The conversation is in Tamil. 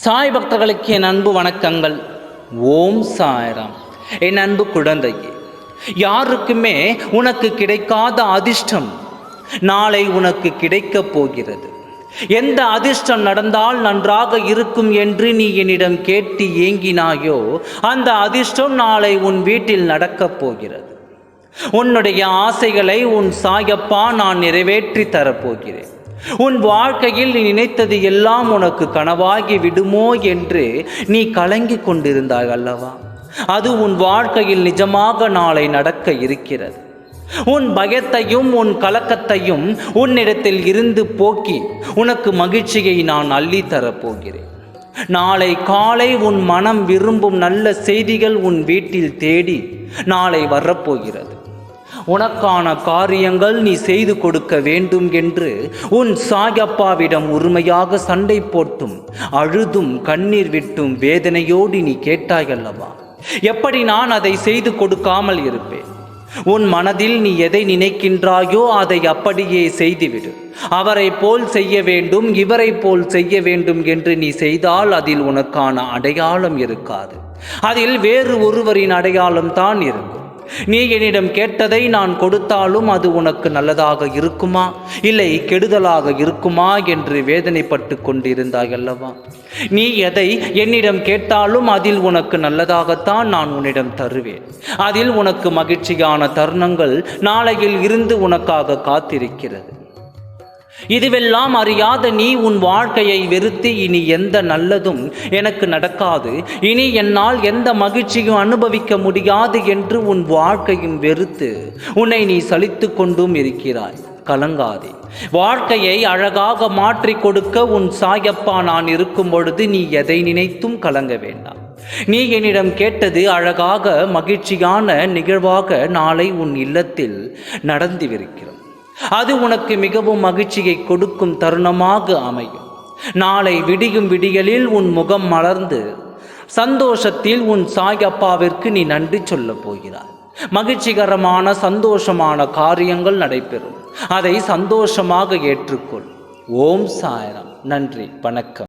சாய் பக்தர்களுக்கு என் அன்பு வணக்கங்கள். ஓம் சாய்ராம். என் அன்பு குழந்தையே யாருக்குமே உனக்கு கிடைக்காத அதிர்ஷ்டம் நாளை உனக்கு கிடைக்கப் போகிறது. எந்த அதிர்ஷ்டம் நடந்தால் நன்றாக இருக்கும் என்று நீ என்னிடம் கேட்டு ஏங்கினாயோ அந்த அதிர்ஷ்டம் நாளை உன் வீட்டில் நடக்கப் போகிறது. உன்னுடைய ஆசைகளை உன் சாயப்பா நான் நிறைவேற்றி தரப்போகிறேன். உன் வாழ்க்கையில் நீ நினைத்தது எல்லாம் உனக்கு கனவாகி விடுமோ என்று நீ கலங்கிக் கொண்டிருந்தாய் அல்லவா? அது உன் வாழ்க்கையில் நிஜமாக நாளை நடக்க இருக்கிறது. உன் பயத்தையும் உன் கலக்கத்தையும் உன்னிடத்தில் இருந்து போக்கி உனக்கு மகிழ்ச்சியை நான் அள்ளி தரப்போகிறேன் நாளை காலை உன் மனம் விரும்பும் நல்ல செய்திகள் உன் வீட்டில் தேடி நாளை வரப்போகிறது. உனக்கான காரியங்கள் நீ செய்து கொடுக்க வேண்டும் என்று உன் சாயப்பாவிடம் உரிமையாக சண்டை போட்டும் அழுதும் கண்ணீர் விட்டும் வேதனையோடு நீ கேட்டாயல்லவா? எப்படி நான் அதை செய்து கொடுக்காமல் இருப்பேன்? உன் மனதில் நீ எதை நினைக்கின்றாயோ அதை அப்படியே செய்துவிடு. அவரை போல் செய்ய வேண்டும் இவரை போல் செய்ய வேண்டும் என்று நீ செய்தால் அதில் உனக்கான அடையாளம் இருக்காது. அதில் வேறு ஒருவரின் அடையாளம் தான் இருக்கும். நீ என்னிடம் கேட்டதை நான் கொடுத்தாலும் அது உனக்கு நல்லதாக இருக்குமா? இல்லை கெடுதலாக இருக்குமா? என்று வேதனைப்பட்டு கொண்டிருந்தாய் அல்லவா? நீ எதை என்னிடம் கேட்டாலும் அதில் உனக்கு நல்லதாகத்தான் நான் உன்னிடம் தருவேன். அதில் உனக்கு மகிழ்ச்சியான தருணங்கள் நாளையில் இருந்து உனக்காக காத்திருக்கிறது. இதுவெல்லாம் அறியாத நீ உன் வாழ்க்கையை வெறுத்து இனி எந்த நல்லதும் எனக்கு நடக்காது. இனி என்னால் எந்த மகிழ்ச்சியும் அனுபவிக்க முடியாது என்று உன் வாழ்க்கையும் வெறுத்து உன்னை நீ சலித்து கொண்டும் இருக்கிறாய். கலங்காதே. வாழ்க்கையை அழகாக மாற்றி கொடுக்க உன் சாயப்பா நான் இருக்கும் பொழுது நீ எதை நினைத்தும் கலங்க வேண்டாம். நீ என்னிடம் கேட்டது அழகாக மகிழ்ச்சியான நிகழ்வாக நாளை உன் இல்லத்தில் நடந்துவிருக்கிறோம் அது உனக்கு மிகவும் மகிழ்ச்சியை கொடுக்கும் தருணமாக அமையும். நாளை விடியும் விடியலில் உன் முகம் மலர்ந்து சந்தோஷத்தில் உன் சாய் அப்பாவிற்கு நீ நன்றி சொல்லப் போகிறாய். மகிழ்ச்சிகரமான சந்தோஷமான காரியங்கள் நடைபெறும். அதை சந்தோஷமாக ஏற்றுக்கொள். ஓம் சாயரம். நன்றி. வணக்கம்.